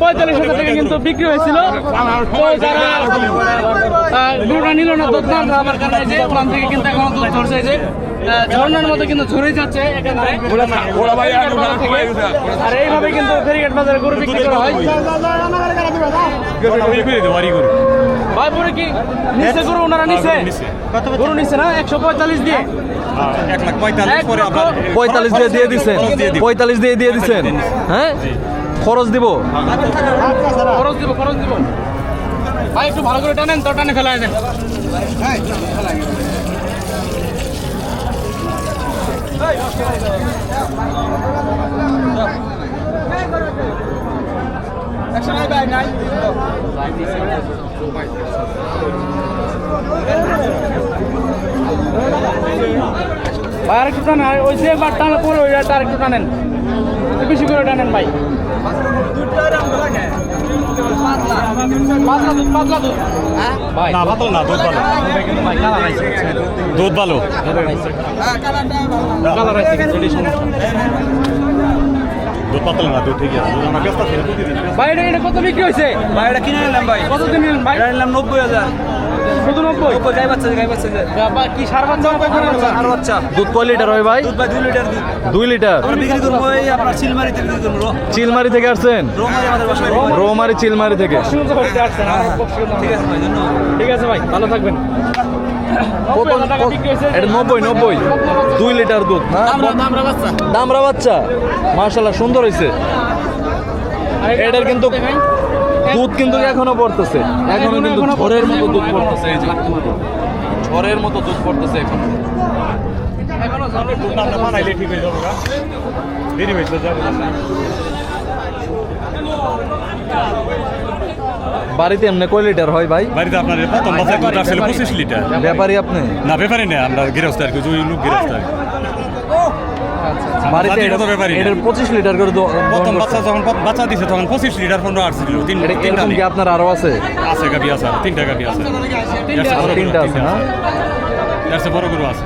পঁয়তাল্লিশ হাজার টাকা কিন্তু বিক্রি হয়েছিল তো যারা গরুটা নিল না দুধ না আমার কারণে যে ওখান থেকে কিন্তু এখন দুধ ঝরছে যে ঝর্ণার মতো কিন্তু ঝরে যাচ্ছে। আর এইভাবে কিন্তু ফেরিঘাট বাজারে গরু বিক্রি করা হয় ভাই পরে কি নিচে গরু ওনারা নিচে গরু নিচে না? একশো পঁয়তাল্লিশ দিয়ে? এক লাখ পঁয়তাল্লিশ দিয়ে দিয়ে দিচ্ছেন। পঁয়তাল্লিশ দিয়ে দিয়ে দিচ্ছেন হ্যাঁ? খরচ দিব? খরচ দিব খরচ দিব। ভাই একটু ভালো করে টানেন তো টানে ফেলা দেন। ভাই আর একটু টানেন ওই যে বার টানা পরে ওই আর একটু টানেন। বেশি করে টানেন ভাই। দুধ ভালো। দুধ ভালো। এটা কত বিক্রি হয়েছে? ভাই কিনে নিলাম কত দিন নিলেন নিলাম নব্বই হাজার। হয় চিলমারি থেকে আসছেন? রোমারি চিলমারি থেকে। ভাই ধন্যবাদ। ঠিক আছে ভাই ভালো থাকবেন। এটা নব্বই নব্বই। দুই লিটার দুধ হ্যাঁ? আমরা আমরা বাচ্চা। দামরা বাচ্চা। মার্শাল্লাহ সুন্দর হয়েছে। এটার কিন্তু দুধ কিন্তু এখনও পড়তেছে। এখনও কিন্তু ঝড়ের মতো দুধ পড়তেছে এই যে। ঝড়ের মতো দুধ পড়তেছে এখন। এখনও ঝড়ের দুধ বানাইলে ঠিক হয়ে যাব। দেরি হয়েছে যাব বাড়িতে এমনি কয় লিটার হয় ভাই বাড়িতে আপনার প্রথম বাচ্চা দুধ আসলে পঁচিশ লিটার ব্যাপারী আপনি না ব্যাপারে না আমরা গৃহস্থ আর কি ওই লোক গৃহস্থ আর কি। বাড়িতে এটা- ব্যাপারী না। এটার পঁচিশ লিটার করে দ- প্রথম বাচ্চা। যখন বাচ্চা দিছে তখন পঁচিশ লিটার পনেরো আট ছিল তিন এটা- তিনটা এরকম নেই। কি আপনার আরও আছে আছে গাবি আছে আর তিনটা গাবি আছে তিনটা এর চেয়ে আছে। বড় তিনটা গরু, আছে না এর চেয়ে বড় গরু আছে